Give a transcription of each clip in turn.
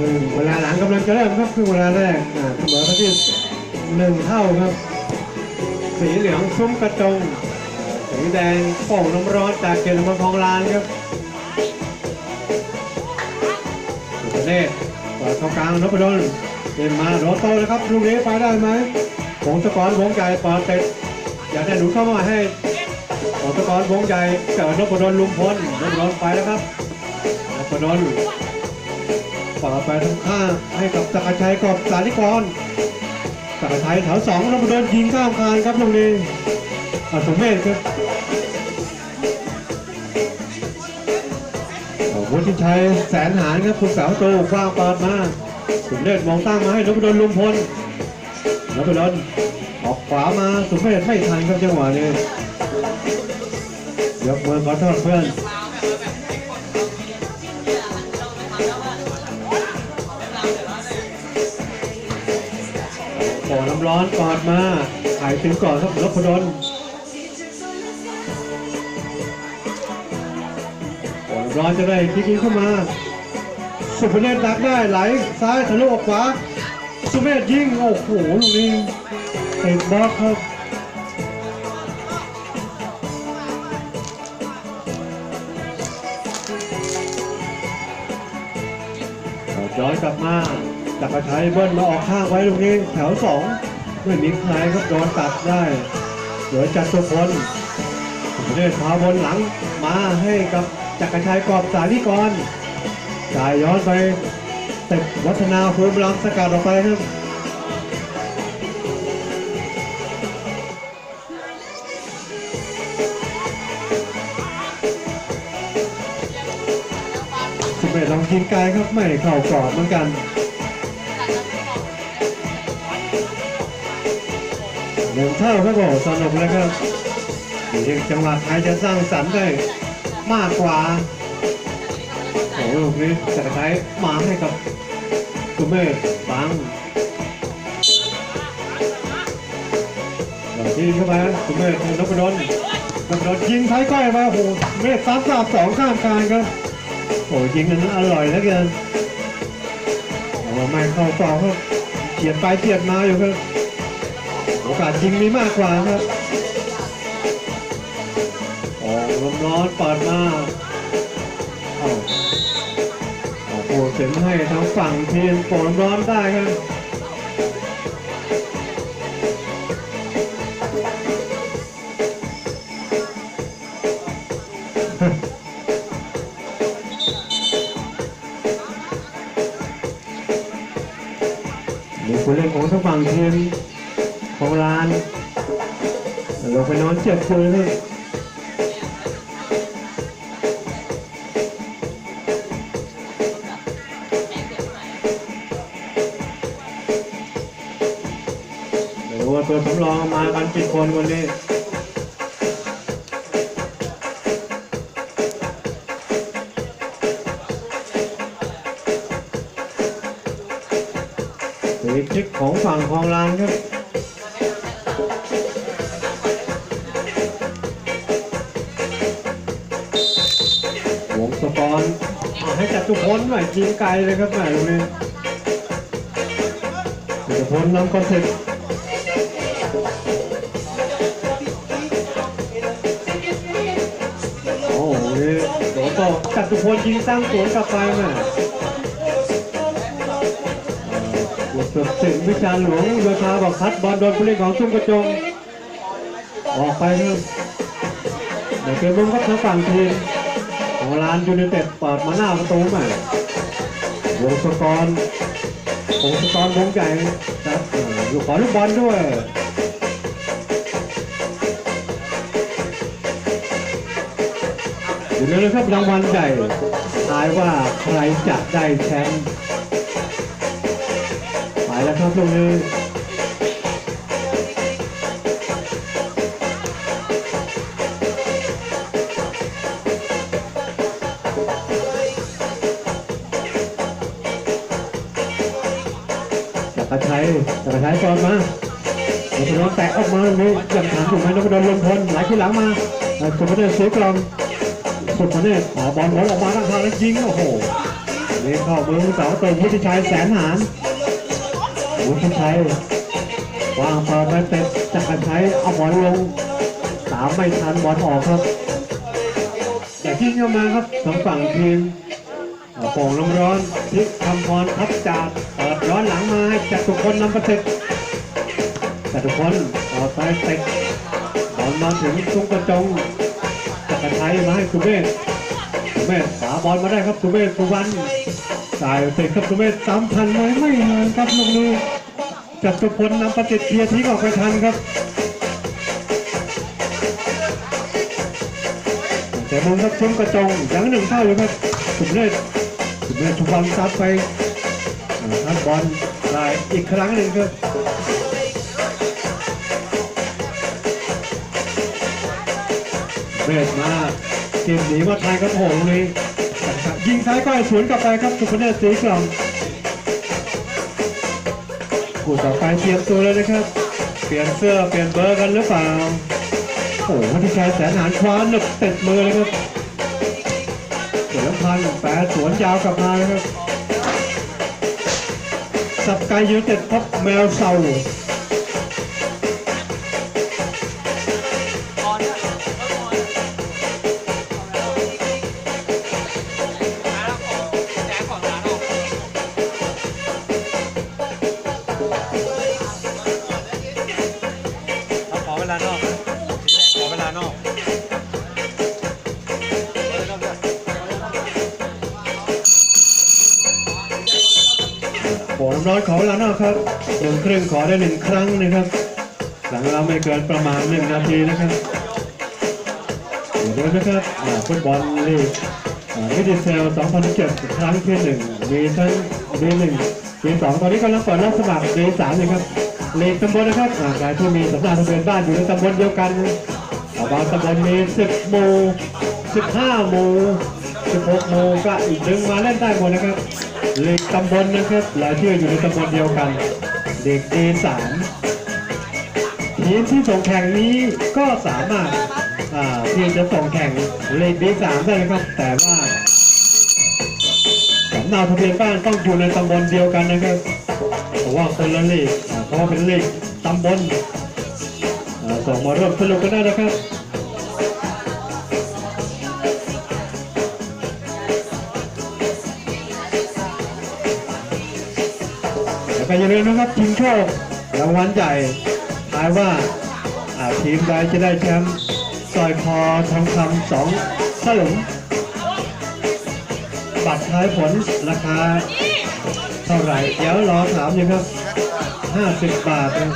คือเวลาหลังกำลังจะเริ่มครับคือเวลาแรกอ่าเสมอกันที่หนึ่งเท่าครับ สีเหลืองซุ้มกระจงสีแดงโป่งน้ำร้อนจากเกลือมังทองลานครับสุประเนศเปิดเข้ากลางนพดลเดินมาโดโตเลยครับลูกนี้ไปได้ไหมผงสกอรวงใจเปิดเตะอยากได้หนูเข้ามาให้ผงสกอรวงใจเกิดนพดลลุมพลนพดลไปแล้วครับนพดล เปิดไปทางข้างให้กับจักรชัยกอบสาธิกรจักรชัยแถวสองนพดลยิงข้ามคานครับลูกนี้อาสมเมธครับวุฒิชัยแสนหารครับคุณสาวโตคว้างปิดมาสมเด็จมองตั้งมาให้นพดลลุมพลนพดลออกขวามาสมเมธไม่ทันครับจังหวะนี้ยกมือขอโทษเพื่อน ร้อนกอดมาหายถึงก่อนครับนพดลโอ้ร้อนจะได้คิกินเข้ามา สุพเนตดักได้ไหลซ้ายทะลุออกขวาสุเมธยิงโอ้โหลูกนี้เตะบล็อกครับย้อนกลับมาจักรชัยเบิ้ลมาออกข้างไว้ลูกนี้แถวสอง ไม่มีใครครับโดนตัดได้เหลือจัดตุพลเดินพาบนหลังมาให้กับจักรชัยกอบสาธิกรจ่ายย้อนไปเตะวัฒนาภูมิลังสกัดออกไปครับสิบเอ็ดลองกินไกลครับไม่เข่ากรอบเหมือนกัน หนึ่งเท่าครับผมสนุกเลยครับอยู่ที่จังหวัดใครจะสร้างสรรค์ได้มากกว่าโอ้โหลูกนี้จักรชัยมาให้กับกุเมฆบังดอกที่เข้าไปกุเมฆของนพดลนพดลยิงท้ายก้อยมาโอ้โหเมฆสามสามสองข้ามกลางครับโอ้ยิงนั้นอร่อยเหลือเกินโอ้ไม่เข้าต่อครับเฉียดไปเฉียดมาอยู่ครับ โอกาสยิงมีมากกว่าครับออกลมร้อนปิดมาเอาโอ้โหเสียงให้ทางฝั่งทีมโปรลมร้อนได้ครับมีผู้เล่นของทางฝั่งทีม งไปนอนเจ็บเลยเลยไม่รู้ว่าตัวสำรองมากันกี่คนวันนี้สีคิกของฝั่งของลานครับ สปอนเอให้จัดทุกคนหน่อยยิงไกลเลยครับหม่ตรงนี้จัตุพลนำคอนเซ็ปต์โอ้โหนี่โดนต่อจัตุพลยิงตั้งสวนกลับไปแม่บทสุดสิงห์วิชาหลวงโยธาบอกคัดบอลโดนผู้เล่นของชุ่มกระจงออกไปครับเดี๋ยวเกมบุ้มครับทางฝั่งทีม ของร้านยูไนเต็ดเปิดมาหน้าประตูใหม่วงสกรวงสกรวงใหญ่ครับลูกขอลูกบอลด้วยอยู่ในนะครับรางวัลใหญ่ทายว่าใครจะได้แชมป์ไปแล้วครับตรงนี้ กรชัยจักรชัยก่อนมานพดลแตะออกมาตรงนี้ยังถามถูกไหมนพดลลงพลไหลขึ้นหลังมาสุพเนศเสียกลองสุพเนศหอบอลบอลออกมาด้านข้างแล้วยิงโอ้โหเลี้ยงเข้ามือเสาเตรงพุทธิชัยแสนหารพุทธิชัยวางเปิดไปเตะจักรชัยเอาบอลลงตามไม่ทันบอลออกครับแต่ที่เข้ามาครับสองฝั่งทีม โป่งน้ำร้อนพลิกคำพรทับจากเปิดย้อนหลังมาให้จตุพลนำประสิทธิ์จตุพลต่อไปเตะบอลมาถึงตุ้งกระจงจักรชัยมาให้สุเมธสุเมธขวาบอลมาได้ครับสุเมธสุวรรณสายเตะครับสุเมธตามทันไหมไม่ทันครับลูกนี้จัตุพลนำประสิทธิ์เคลียร์ทิ้งออกไปทันครับแต่มุมครับซุ้มกระจงยังหนึ่งเท่าอยู่ครับสุเมธ เมธสุวรรณซัดไปอ่าทัดบอลได้อีกครั้งหนึ่งครับเมธมาเกมหนีมาไทยครับโอ้โหเลยยิงซ้ายก้อยสวนกลับไปครับสุพเนศสีกล่อมคู่ต่อไปเตรียมตัวเลยนะครับ เปลี่ยนเสื้อเปลี่ยนเบอร์กันหรือเปล่าโอ้โหวัฒชัยแสนหารคว้าหนึบเต็ดมือเลยครับ เสือพันแปรสวนยาวกลับมาครับ สับไกยูเต็ดพบแมวเศร้า ขอเวลานอกครับหนึ่งครึ่งขอได้หนึ่งครั้งนะครับ หลังเราไม่เกินประมาณหนึ่งนาทีนะครับเดี๋ยวนะครับอ่าฟุตบอลลีกมิดิเซล2007ครั้งที่หนึ่งมีทั้งมีหนึ่งมีสองตอนนี้กำลังเปิดรับสมัครมีสามเลยครับลีกตำบลนะครับอ่าใครที่มีสำนักทะเบียนบ้านอยู่ในตำบลเดียวกันบางตำบลมี10หมู่15หมู่16หมู่ก็อีกดึงมาเล่นได้หมดนะครับ ลีกตำบลนะครับหลายชื่ออยู่ในตำบลเดียวกัน เด็กดีสามทีมที่ส่งแข่งนี้ก็สามารถอ่าที่จะส่งแข่งเลขดีสามได้นะครับ แต่ว่าสำเนาทะเบียนบ้านต้องอยู่ในตำบลเดียวกันนะครับเพราะว่าคนละเลขเพราะว่าเป็นเลขตำบลอ่าส่งมาร่วมสนุกกันได้นะครับ แล้วก็อย่าลืมนะครับทีมโชครางวัลใหญ่ทายว่าทีมใดจะได้แชมป์สอยคอทองคำสองสลึงบัตรทายผลราคาเท่าไหร่เดี๋ยวรอถามอยู่ครับ 50 บาทนะ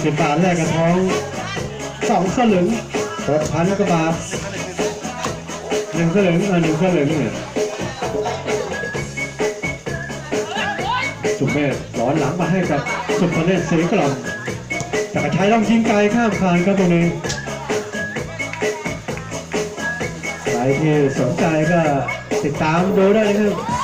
50 บาทแลกกับท้องสองสลึง6,000กว่าบาทหนึ่งสลึงเออหนึ่งสลึงเนี่ย เมธร้อนหลังมาให้กับสุพเนศสีกล่อมแต่กรชัยต้องยิงไกลข้ามคานครับตรงนี้ใครที่สนใจก็ติดตามดูได้นะครับ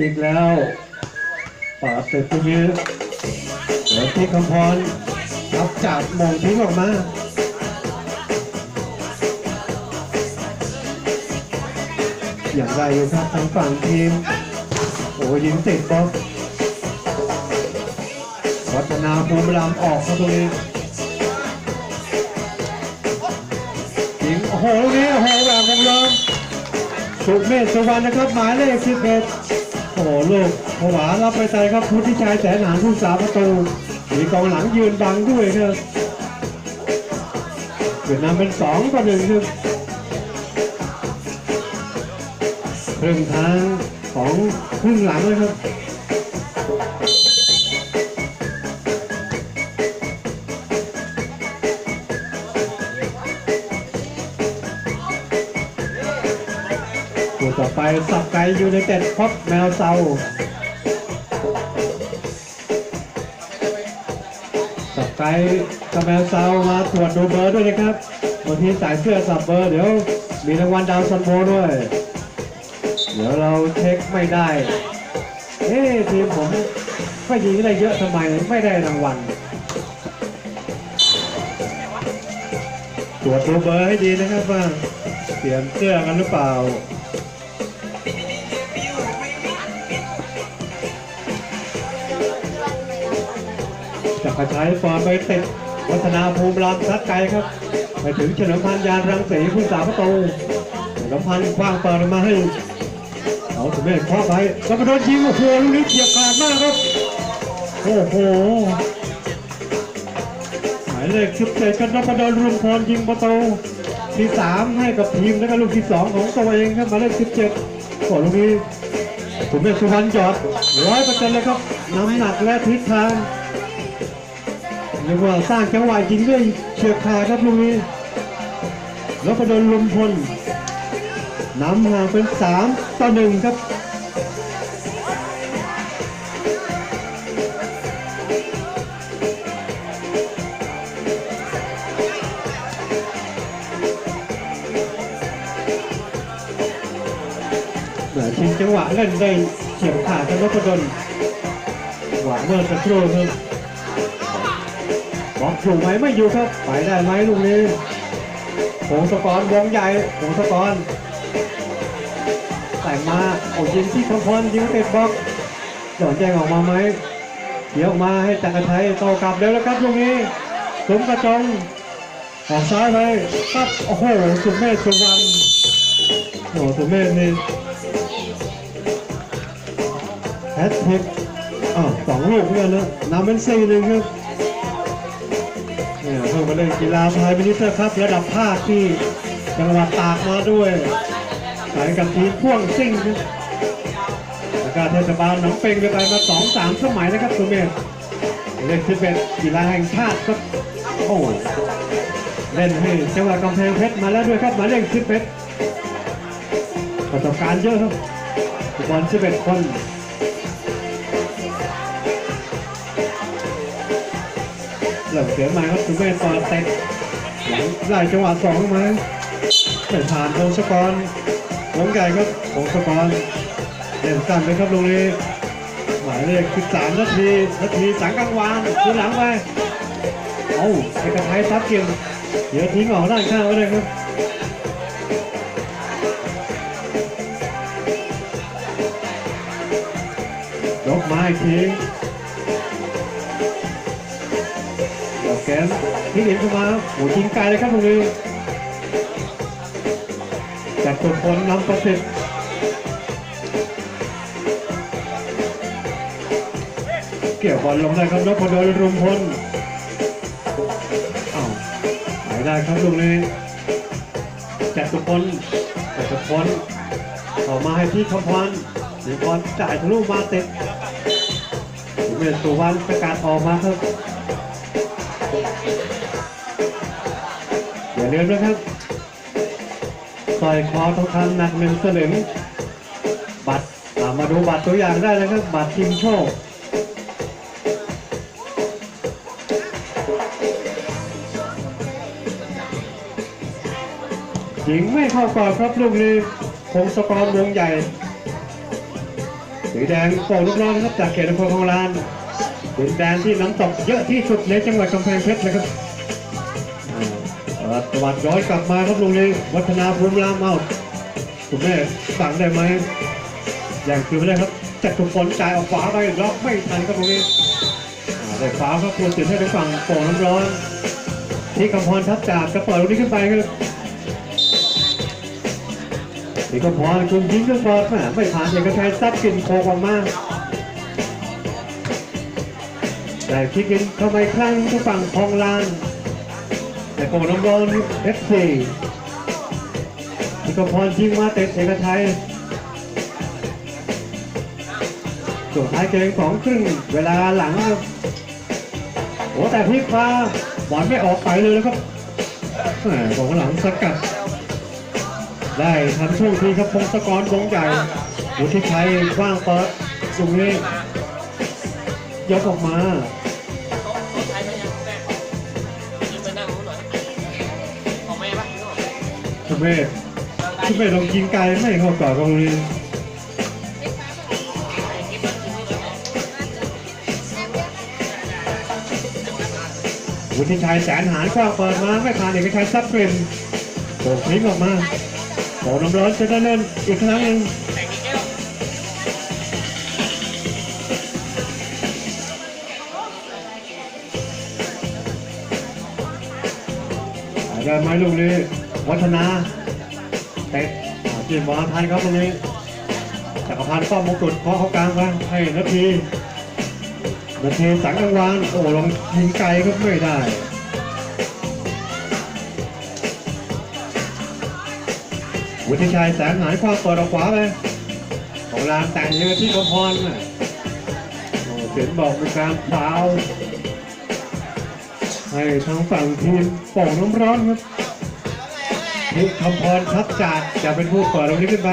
อีกแล้วาเสร็จตรงนี้เดี๋ยวที่คำพรรับจากมงทิ้งออกมาอย่างไรอยู่ครับทางฝั่งทีม โอ้ยิงติดบล็อกวัฒนาภูมิรามออกครับตรงนี้ยิงโอ้โหตรงนี้โอ้โหแบบวงล้อมสุเมธสุวรรณนะครับหมายเลข11 โอ้โหลูกผวารับไปใจครับพุทธิชัยแสนหานผู้สาประตูมีกองหลังยืนดังด้วยครับเวียดนามเป็นสองต่อหนึ่งครับครึ่งทางของครึ่งหลังเลยครับ สับไก่ยูไนเต็ดพบแมวเซาสับไก่กับแมวเซามาตรวจดูเบอร์ด้วยนะครับบางทีสายเสื้อสับเบอร์เดี๋ยวมีรางวัลดาวซันโบด้วย เดี๋ยวเราเช็คไม่ได้ เอ๊ทีมผมก็ยิงได้เยอะทำไมไม่ได้รางวัลตรวจดูเบอร์ให้ดีนะครับว่าเปลี่ยนเสื้อกันหรือเปล่า กระชัยฟอร์มไปติดวัฒนาภูมิรามซัดไกลครับ ไปถึงเฉลิมพันธ์ยานรังสีผู้สาประตูเฉลิมพันธ์คว้างเปิดมาให้เอาสุเมธคว้าไปแล้วก็โดนยิงโอ้โหลูกนี้เฉียบขาดมากครับโอ้โหหมายเลขสิบเจ็ดกันนพดลรุมพรยิงประตูที่สามให้กับทีมแล้วก็ลูกที่สองของตัวเองครับหมายเลขสิบเจ็ดก่อนลูกนี้สุเมธสุวรรณหยอดร้อยเปอร์เซ็นต์เลยครับน้ำหนักและทิศทาง เรียกว่าสร้างจังหวะยิงด้วยเฉียบขาดครับลูกนี้แล้วก็โดนลุมพลนำห่างเป็นสามต่อหนึ่งครับชิงจังหวะเล่นได้เฉียบขาดกันนพดลหวานเมื่อสักครู่ครับ บล็อกอยู่ไหมไม่อยู่ครับไปได้ไหมลูกนี้ผงสกรวงใหญ่ผงสกรแต่มาโอ้ยิงที่คำพรยิงติดบล็อกหย่อนแจงออกมาไหมเดี๋ยวมาให้จักรชัยโตกลับเร็วแล้วครับลูกนี้สมกระจงออกซ้ายไปปั๊บโอ้โหสุเมธสุวรรณโอ้สุเมธนี่แฮตทริกอ้าวสองลูกเพื่อนนะนำเป็นสี่หนึ่งครับ เนี่งมาเล่นกีฬาพายมินิเตอร์ครับระดับภาคที่จังหวัดตากมาด้วยสายกับทีมพ่วงซิ่งนะแล้วก็เทศบาลหนองเป็งไปไปมาสองสามสมัยนะครับสุเมธเล่นสิบเอ็ดกีฬาแห่งชาติครับโอ้เล่นให้จังหวัดกำแพงเพชรมาแล้วด้วยครับมาเลขสิบเอ็ดประสบการณ์เยอะครับฟุตบอลสิบเอ็ดคน เริ่มเสียมาครับสุเมธตอนเตะหลังไล่จังหวะสองเข้ามาไม่ผ่านพงศกรวงใหญ่ครับพงศกรเล่นสั้นเลยครับตรงนี้หมายเลข13นาทีนาทีสังกังวานคืนหลังไปเอาเอกชัยซับเกียงเดี๋ยวทิ้งออกด้านข้างไว้เลยครับยกมาอีกที แกนที่เห็นเข้ามาโหยิงไกลเลยครับตรงนี้จากตัวคนนำประสิทธิ์เกี่ยวบอลลงได้ครับนพดลรุมพลอ้าวไหนได้ครับตรงนี้จากตัวคนจากตัวคนออกมาให้ที่คำพรสีพรจ่ายทะลุมาติดเมธสุวรรณประกาศออกมาครับ อย่าลืมนะครับสร้อยคอทองคำหนักหนึ่งสลึงบัตรอ่ามาดูบัตรตัวอย่างได้นะครับ บัตรทีมโชคหญิงไม่เข้ากรอบครับลูกนี้พงศกรวงใหญ่สีแดงโป่งลูกน้องนะครับจากเขตอำเภอคลองลาน เป็นแดนที่น้ำตกเยอะที่สุดในจังหวัดกำแพงเพชรนะครับอ่าตวัดย้อนกลับมาครับลุงนี้วัฒนาภูมิรามเอาคุณแม่สั่งได้ไหมอย่างคือไม่ได้ครับจัดทุกคนจ่ายออกขวาไปล็อกไม่ทันครับลุงนี้อ่าได้ขวาครับควรติดให้ทางฝั่งโป่งน้ำร้อน ที่กำพรทับจากกระเปิดลูกนี้ขึ้นไปครับที่กำพรคุณยิงขึ้นบอลแหมไม่ผ่านเอกชัยซับกินโคกออกมา แต่คิกกินเข้าไปครั้งที่ฝั่งคลองลานแต่โป่งน้ำร้อนเอฟซีที่กำพรยิงมาเตะเอกชัยส่วนท้ายเกมของครึ่งเวลาหลังครับโอ้แต่พลิกฟ้าบอลไม่ออกไปเลยนะครับแหมของหลังสกัด ได้ทันช่วงทีครับพงศกรวงใหญ่วุฒิชัยคว้างเปิดตรงนี้ยกออกมา เม่คุณแม่ลองกินไก่ไม่เข้ากรอบโรงเรียนวุฒิชัยแสนหารกว้างเปิดมาไม่ผ่านเด็กชัยซับเกรนโผล่พลิกออกมาโผล่น้ำร้อนจะได้เล่นอีกครั้งหนึ่งได้ไหมลูกนี้ วัฒนาเตะอ่าจีนบอลพันครับตรงนี้จักรพันธ์ป้อมมงกุฎเคาะเขากลางไปให้นาทีนาทีสังกังวานโอ้ลงยิงไกลก็ไม่ได้วุฒิชัยแสนหายความเปิดออกขวาไปของรามแต่งยังที่กำพรโอ้เสียนบอกเป็นการฟาวให้ทางฝั่งทีมโป่งน้ำร้อนครับ ทีมคำพรทับจากจะเป็นผู้เปิดตรงนี้ขึ้นไป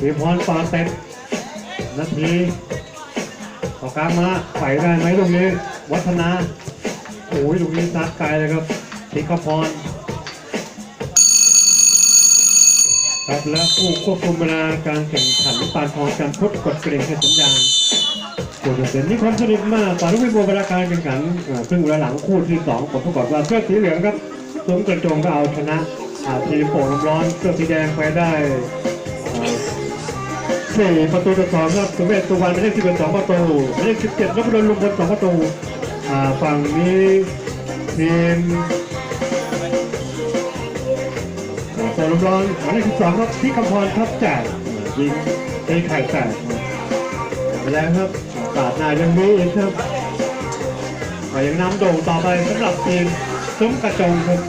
ทีพรปาเต็มนาทีต่อกลางมาไปได้ไหมตรงนี้ วัฒนาโอ้ยตรงนี้ซัดไกลเลยครับทีมคำพรครับและผู้ควบคุมเวลาการแข่งขันปานทองการพุทธกดกริ่งให้สัญญาณตัวเด่นนี่ความสนิทมากตอนที่เป็นเวลาการแข่งขันซึ่งเวลาหลังคู่ที่สองผลปรากฏว่าเสื้อสีเหลืองครับสมกระจงก็เอาชนะ ทีมโป่งน้ำร้อนเสื้อสีแดงไปได้สี่ประตูต่อสองครับสมเด็จสุวรรณไม่ได้สิบเป็นสองประตูไม่ได้สิบเจ็ดนพดลลุงพลสองประตูอ่าฝั่งนี้ทีมโซลร้อนหมายเลขสิบสองครับที่คำพรทับแจกยิงตีไข่แตกไปแล้วครับตาดหน้ายังมีอีกครับยังน้ำโด่งต่อไปสำหรับทีมซุ้มกระจงครับ